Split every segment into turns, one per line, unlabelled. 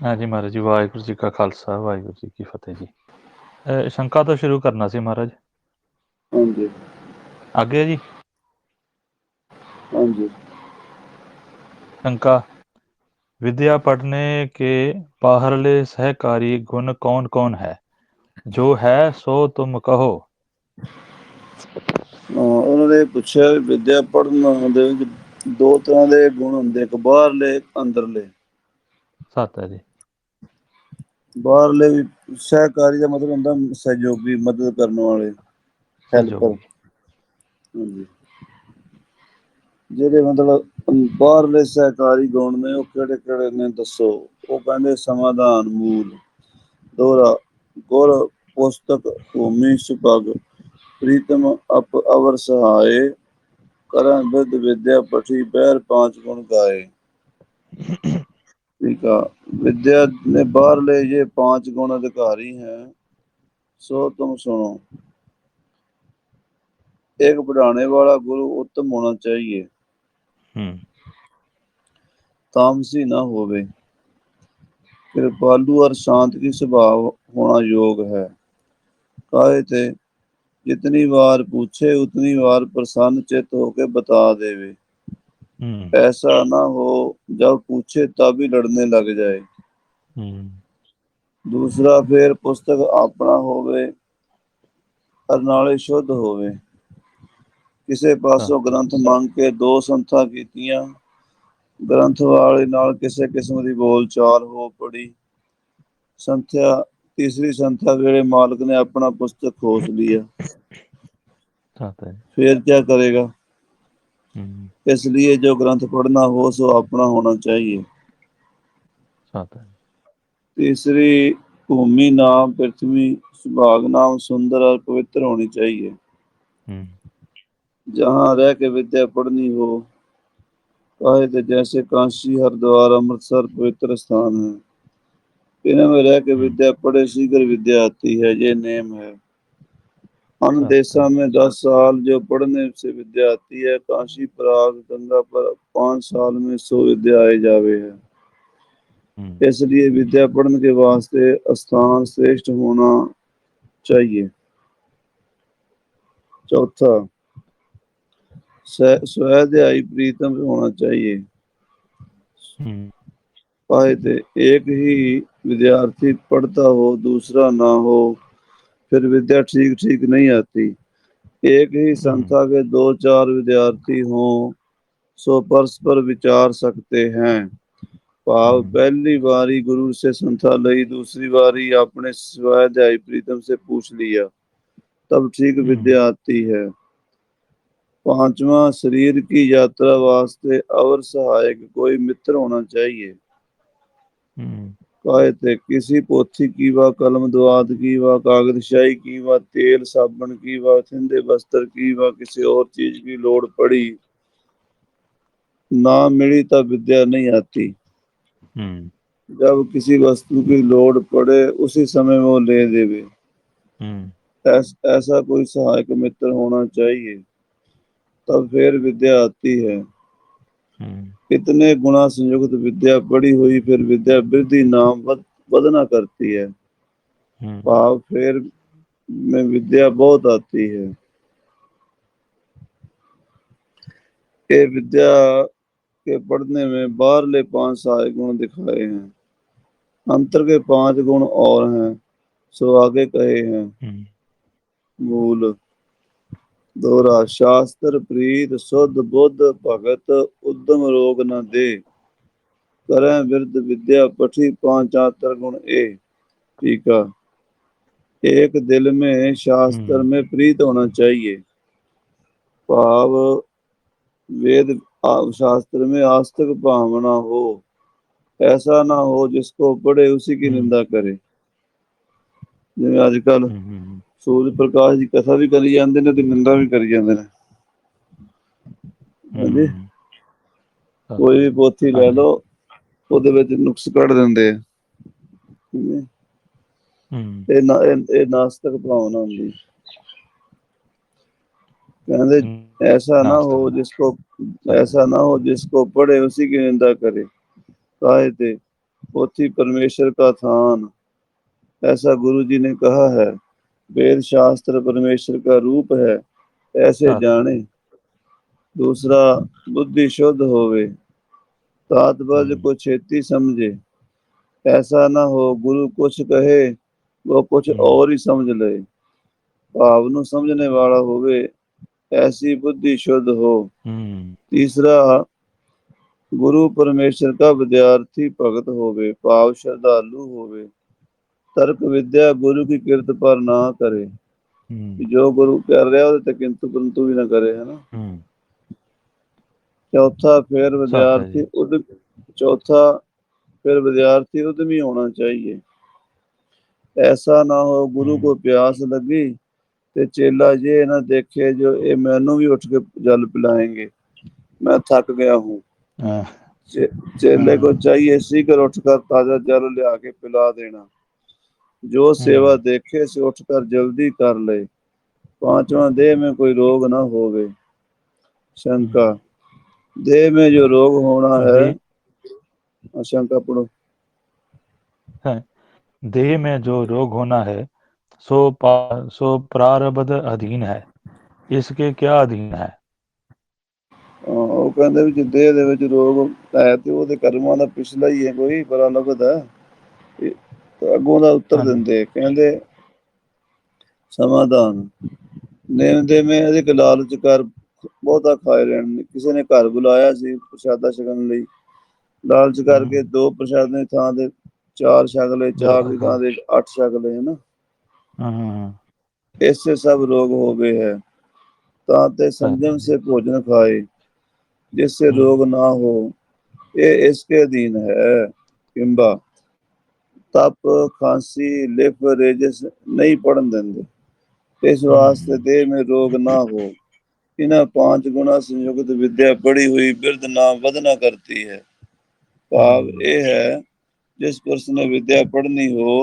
ਹਾਂਜੀ ਮਹਾਰਾਜ ਜੀ ਵਾਹਿਗੁਰੂ ਜੀ ਕਾ ਖਾਲਸਾ ਵਾਹਿਗੁਰੂ ਜੀ ਕੀ ਫਤਿਹ ਜੀ ਅਹ ਸ਼ੰਕਾ ਤੋਂ ਸ਼ੁਰੂ ਕਰਨਾ ਸੀ ਮਹਾਰਾਜ
ਹਾਂਜੀ
ਅੱਗੇ ਜੀ
ਹਾਂਜੀ
शंका विद्या पढ़ने के बाहरले सहकारी गुण कौन कौन है जो है सो तुम कहो
ਹਾਂ, ਉਹਨਾਂ ਨੇ ਪੁੱਛਿਆ ਵੀ ਵਿਦਿਆ ਪੜ੍ਹਨ ਦੇ ਵਿੱਚ ਦੋ ਤਰ੍ਹਾਂ ਦੇ ਗੁਣ ਹੁੰਦੇ ਇੱਕ ਬਾਹਰਲੇ ਇੱਕ ਅੰਦਰਲੇ
ਸਤ ਹੈ ਜੀ
ਬਾਹਰਲੇ ਵੀ ਸਹਿਕਾਰੀ ਦਾ ਮਤਲਬ ਹੁੰਦਾ ਸਹਿਯੋਗੀ ਮਦਦ ਕਰਨ ਵਾਲੇ ਹੈਲਪਰ ਹਾਂਜੀ। ਜਿਹੜੇ ਮਤਲਬ ਬਾਹਰਲੇ ਸਹਿਕਾਰੀ ਗੁਣ ਨੇ ਉਹ ਕਿਹੜੇ ਕਿਹੜੇ ਨੇ ਦੱਸੋ? ਉਹ ਕਹਿੰਦੇ ਸਮਾਧਾਨ ਮੂਲ ਦੋਹਰਾ ਗੁਰ ਪੁਸਤਕ ਭੂਮੀ ਸੁਭਗ ਪ੍ਰੀਤਮ ਅਪ ਅਵਰ ਸਹਾਏ ਕਰਨ ਬਿਦ ਵਿਦਿਆ ਪਠੀ ਬਹਿਰ ਪਾंच ਗੁਣ ਗਾਏ। ठीक है विद्या ने बाहर ले ये पांच गुण अधिकारी हैं सो तुम सुनो एक बढ़ाने वाला गुरु उत्तम होना चाहिए
हम्म
तामसी न होवे कृपालु और शांत की स्वभाव होना योग है काहे थे जितनी बार पूछे उतनी बार प्रसन्न चित होके बता देवे
हम्म
ऐसा ना हो जब पूछे तब ही लड़ने लग जाए
हम्म
ਦੂਸਰਾ ਫੇਰ ਪੁਸਤਕ ਆਪਣਾ ਹੋਵੇ ਅਰ ਨਾਲੇ ਸ਼ੁੱਧ ਹੋਵੇ ਕਿਸੇ ਪਾਸੋਂ ਗ੍ਰੰਥ ਮੰਗ ਕੇ ਦੋ ਸੰਥਾਂ ਕੀਤੀਆਂ ਗ੍ਰੰਥ ਵਾਲੇ ਨਾਲ ਕਿਸੇ ਕਿਸਮ ਦੀ ਬੋਲਚਾਲ ਹੋ ਪੜੀ ਸੰਥਿਆ ਤੀਸਰੀ ਸੰਥਿਆ ਵੇਲੇ ਮਾਲਕ ਨੇ ਆਪਣਾ ਪੁਸਤਕ ਖੋਸ ਲਿਆ
सत है
फिर क्या करेगा
हम्म
इसलिए जो ग्रंथ पढ़ना हो सो अपना होना चाहिए
सत है
तीसरी भूमि नाम पृथ्वी सुभाग नाम सुंदर और पवित्र होनी चाहिए
हम्म
जहाँ रह के विद्या पढ़नी हो कहे तो जैसे काशी हरिद्वार अमृतसर पवित्र स्थान है इन्हें में रह के विद्या पढ़े शीघ्र विद्या आती है ये नेम है अन्य
अच्छा।
देशों में दस साल जो पढ़ने से विद्या आती है काशी प्रयाग गंगा पर पांच साल में सौ विद्या आए जावे है
हम्म
इसलिए विद्या पढ़ने के वास्ते स्थान श्रेष्ठ होना चाहिए चौथा स्व- स्वाध्यायी प्रीतम होना चाहिए
हम्म
पाए थे एक ही विद्यार्थी पढ़ता हो दूसरा ना हो फिर विद्या ठीक ठीक नहीं आती। एक ही संख्या के दो चार विद्यार्थी हों सो परस्पर विचार सकते हैं। भाव
हम्म।
पहली बारी गुरु से संथा लई दूसरी बारी अपने स्वाध्यायी प्रीतम से पूछ लिया। तब ठीक
हम्म।
विद्या आती है। पांचवा शरीर की यात्रा वास्ते अवर सहायक कोई मित्र होना चाहिए।
हम्म
कहे थे किसी पोथी की व कलम द्वाद की व कागज शाही की व तेल साबुन की व थिंदे वस्त्र की व किसी और चीज की लोड़ पड़ी ना मिली तब विद्या नहीं आती
हम्म
जब किसी वस्तु की लोड़ पड़े उसी समय वो ले देवे
हम्म
ऐस, ऐसा कोई सहायक मित्र होना चाहिए तब फिर विद्या आती है कितने गुणा संयुक्त विद्या बड़ी हुई फिर विद्या वृद्धि नाम वदना करती है।
हम्म।
भाव फेर में विद्या बहुत आती है। ये विद्या के पढ़ने में बाहरले पाँच सारे गुण दिखाए हैं। अंतर के पाँच गुण और हैं सो आगे कहे हैं।
हम्म।
मूल। दोहरा शास्त्र प्रीत शुद्ध बुद्ध भगत उद्यम रोग न दे करें विरद विद्या पठी पांचातर गुण ए टीका एक दिल में शास्त्र
हम्म।
में प्रीत होना चाहिए भाव वेद आ- शास्त्र में आस्तिक भावना हो ऐसा ना हो जिसको पढ़े उसी की
हम्म।
निंदा करे ਜਿਵੇਂ ਅੱਜ ਕੱਲ
हम्म
ਸੂਰਜ ਪ੍ਰਕਾਸ਼ ਦੀ ਕਥਾ ਵੀ ਕਰੀ ਜਾਂਦੇ ਨੇ ਤੇ ਨਿੰਦਾ ਵੀ ਕਰੀ ਜਾਂਦੇ ਨੇ। ਕੋਈ ਵੀ ਲੈ ਲਓ ਉਹਦੇ ਵਿੱਚ ਨੁਕਸ ਕੱਢ ਦਿੰਦੇ ਆ। ਇਹ ਨਾ ਇਹ ਨਾਸਤਕ ਭਾਵਨਾ ਹੁੰਦੀ। ਕਹਿੰਦੇ ਐਸਾ ਨਾ ਹੋ
ਜਿਸ
ਕੋ ਐਸਾ ਨਾ ਹੋ ਜਿਸ ਕੋ ਪੜੇ ਉਸੇ ਕੀ ਨਿੰਦਾ ਕਰੇ। ਕਾਹੇ ਤੇ? ਪੋਥੀ ਪਰਮੇਸ਼ਰ ਕਾ ਥਾਨ। ਐਸਾ ਗੁਰੂ ਜੀ ਨੇ ਕਹਾ ਹੈ वेद शास्त्र परमेश्वर का रूप है ऐसे
हाँ।
जाने दूसरा बुद्धि शुद्ध होवे तात्पर्य
हम्म।
को छेती समझे ऐसा ना हो गुरु कुछ कहे वो कुछ
हम्म।
और ही समझ ले ਭਾਵ ਨੂੰ ਸਮਝਣੇ ਵਾਲਾ ਹੋਵੇ ਐਸੀ ਬੁੱਧੀ ਸ਼ੁੱਧ ਹੋ
हम्म
ਤੀਸਰਾ ਗੁਰੂ ਪਰਮੇਸ਼ਰ ਦਾ ਵਿਦਿਆਰਥੀ ਭਗਤ ਹੋਵੇ ਭਾਵ ਸ਼ਰਧਾਲੂ ਹੋਵੇ ਤਰਕ ਵਿਦਿਆ ਗੁਰੂ ਕੀ ਕਿਰਤ ਪਰ ਨਾ ਕਰੇ। ਜੋ ਗੁਰੂ ਕਰ ਰਿਹਾ ਉਹਦੇ ਤੇ ਕਿੰਤੂ ਪਰੰਤੂ ਵੀ ਨਾ ਕਰੇ ਹੈ। ਨਾ ਚੌਥਾ ਫਿਰ ਵਿਦਿਆਰਥੀ ਉਦ ਚੌਥਾ ਫਿਰ ਵਿਦਿਆਰਥੀ ਉਦਮੀ ਹੋਣਾ ਚਾਹੀਏ। ਐਸਾ ਨਾ ਹੋ
ਗੁਰੂ
ਕੋ ਪਿਆਸ ਲੱਗੀ ਤੇ ਚੇਲਾ ਜੇ ਨਾ ਦੇਖੇ ਜੋ ਇਹ ਮੈਨੂੰ ਵੀ ਉੱਠ ਕੇ ਜਲ ਪਿਲਾਏਗੇ। ਮੈਂ ਥੱਕ ਗਿਆ
ਹੂੰ।
ਚੇਲੇ ਕੋ ਚਾਹੀਏ
ਸੀ
ਕਰ ਉੱਠ ਕਰ ਤਾਜ਼ਾ ਜਲ ਲਿਆ ਕੇ ਪਿਲਾ ਦੇਣਾ। जो सेवा देखे से उठकर जल्दी कर ले पांचवा देह में कोई रोग ना होवे शंका देह में जो रोग होना है
दे-
शंका पढ़ो
देह में जो रोग होना है सो पा, सो प्रारब्ध अधीन है इसके क्या अधीन है
ਹਾਂ, ਉਹ ਕਹਿੰਦੇ ਵੀ ਜੇ ਦੇਹ ਦੇ ਵਿੱਚ ਰੋਗ ਹੈ ਤੇ ਉਹਦੇ ਕਰਮਾਂ ਦਾ ਪਿਛਲਾ ਹੀ ਹੈ ਕੋਈ ਬੜਾ ਲੱਗਦਾ ਤੇ ਅੱਗੋਂ ਦਾ ਉੱਤਰ ਦਿੰਦੇ ਕਹਿੰਦੇ ਸਮਾਧਾਨ। ਨੇਮ ਦੇ ਮੈਂ ਅਧਿਕ ਲਾਲਚ ਕਰ ਬਹੁਤਾ ਖਾਏ ਰਹਿਣ। ਕਿਸੇ ਨੇ ਘਰ ਬੁਲਾਇਆ ਸੀ ਪ੍ਰਸ਼ਾਦਾ ਛਕਣ ਲਈ। ਲਾਲਚ ਕਰਕੇ ਦੋ ਪ੍ਰਸ਼ਾਦੇ ਥਾਂ ਦੇ ਚਾਰ ਛਕ ਚਾਰ ਦੀ ਥਾਂ ਦੇ ਅੱਠ ਛਕ ਲਏ ਹਨਾ?
ਹਾਂ ਇਸ
ਸਭ ਰੋਗ ਹੋ ਗਏ ਹੈ। ਤਾਂ ਤੇ ਸੰਜਮ ਸੇ ਭੋਜਨ ਖਾਏ ਜਿਸ
ਸੇ
ਰੋਗ ਨਾ ਹੋ। ਇਹ ਇਸ ਕੇ ਅਧੀਨ ਹੈ ਕਿੰਬਾ। ਤਪ ਖਾਂਸੀ ਲਿਪ ਰੇਜਸ ਨਹੀਂ ਪੜਨ ਦਿੰਦੇ। ਇਸ ਵਾਸਤੇ ਦੇਹ ਮੇ ਰੋਗ ਨਾ ਹੋ ਇਹਨਾਂ ਪੰਜ ਗੁਣਾ ਸੰਯੁਕਤ ਵਿਦਿਆ ਪੜੀ ਹੋਈ ਬਿਰਧ ਨਾਮ ਵਧਨਾ ਕਰਤੀ ਹੈ।
ਭਾਵ
ਇਹ ਹੈ जिस पुरुष ने विद्या पढ़नी हो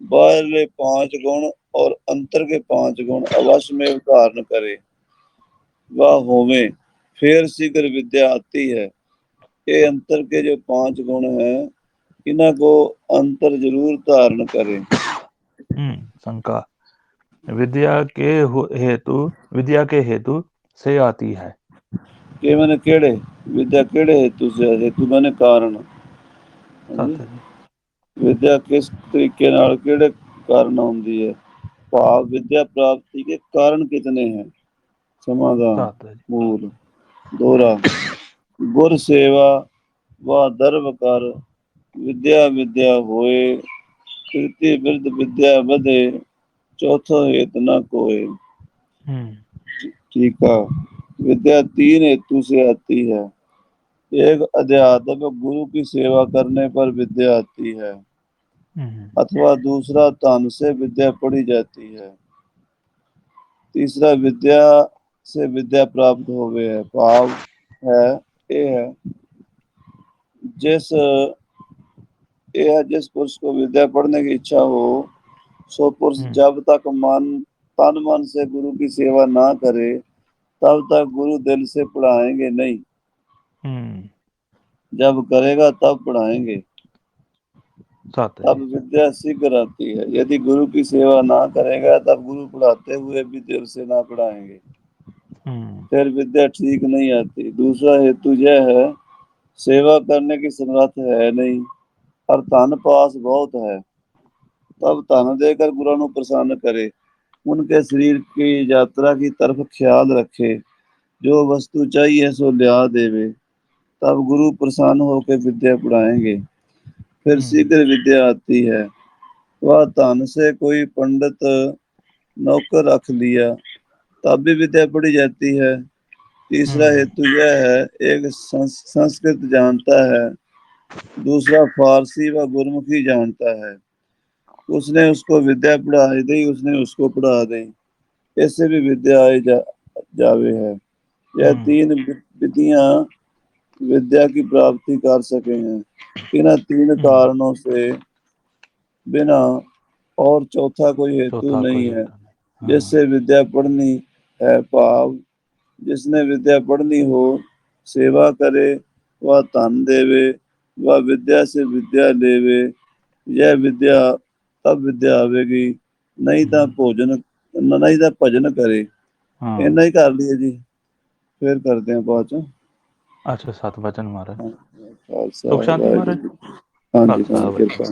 बाहरले पाँच गुण और अंतर के पाँच गुण अवश्य में धारण करे वह होवे फिर शीघ्र विद्या आती है ये अंतर के जो पाँच गुण हैं इन्हें को अंतर जरूर धारण करे
हम्म, शंका विद्या के हु- हेतु विद्या के हेतु से आती है
कि मैंने केड़े विद्या केड़े हेतु से हेतु मैंने कारण ਹਾਂਜੀ?
सत्य जी
ਵਿਦਿਆ ਕਿਸ ਤਰੀਕੇ ਨਾਲ ਕਿਹੜੇ ਕਾਰਨ ਹੁੰਦੀ ਹੈ ਭਾਵ ਵਿਦਿਆ ਪ੍ਰਾਪਤੀ के कारण कितने हैं समाधान
सत्य जी
मूल दोहरा गुर सेवा व दर्व कर विद्या विद्या होए तृतीय वृद्ध विद्या बधे चौथा हेत न कोय
हम्म।
ठीक है। विद्या तीन हेतु से आती है। एक अध्यात्म गुरु की सेवा करने पर विद्या आती है।
हम्म,
अथवा दूसरा तन से विद्या पढ़ी जाती है। तीसरा विद्या से विद्या प्राप्त हो गए है। भाव है ये है। जिस ये जिस पुरुष को विद्या पढ़ने की इच्छा हो सो पुरुष
हम्म।
जब तक मन तन मन से गुरु की सेवा ना करे तब तक गुरु दिल से पढ़ाएँगे नहीं।
हम्म।
जब करेगा तब पढ़ाएँगे। तब विद्या शीघ्र आती है। यदि गुरु की सेवा ना करेगा तब गुरु पढ़ाते हुए भी दिल से ना पढ़ाएँगे।
हम्म।
फिर विद्या ठीक नहीं आती। दूसरा हेतु यह है सेवा करने की समर्थ है नहीं। और धन पास बहुत है तब धन देकर गुरु ਨੂੰ प्रसन्न करे उनके शरीर की यात्रा की तरफ ख्याल रखे जो वस्तु चाहिए सो लिया देवे तब गुरु प्रसन्न होकर विद्या पढ़ाएंगे फिर
हम्म।
शीघ्र विद्या आती है वह धन से कोई पंडित नौकर रख लिया तब भी विद्या पढ़ी जाती है तीसरा
हम्म।
हेतु यह है एक संस- संस्कृत जानता है दूसरा फारसी व गुरमुखी जानता है उसने उसको विद्या पढ़ा दी उसने उसको पढ़ा दी इससे भी विद्या आई जा, जावे है यह
हम्म।
तीन वि- विधियां विद्या की प्राप्ति कर सके हैं इन तीन
हम्म।
कारणों से बिना और चौथा कोई हेतु
चौथा
नहीं
कोई
है
होता नहीं। हाँ,
जिससे विद्या पढ़नी है भाव जिसने विद्या पढ़नी हो सेवा करे वह धन देवे वह विद्या से विद्या लेवे यह विद्या तब विद्या आवेगी नहीं ਤਾਂ ਭੋਜਨ ਨਹੀਂ ਤਾਂ ਭਜਨ ਕਰੇ
ਹਾਂ
ਇੰਨਾ ਹੀ ਕਰ ਲਈਏ ਜੀ ਫਿਰ ਕਰਦੇ ਹਾਂ ਬਾਅਦ ਚ
ਅੱਛਾ ਸਤ ਵਚਨ ਮਹਾਰਾਜ
ਖਾਲਸਾ
ਸੁਖ ਸ਼ਾਂਤੀ
ਵਾਹਿਗੁਰੂ
ਮਹਾਰਾਜ।
ਜੀ। ਹਾਂਜੀ
ਖਾਲਸਾ
ਹਾਂਜੀ ਕਿਰਪਾ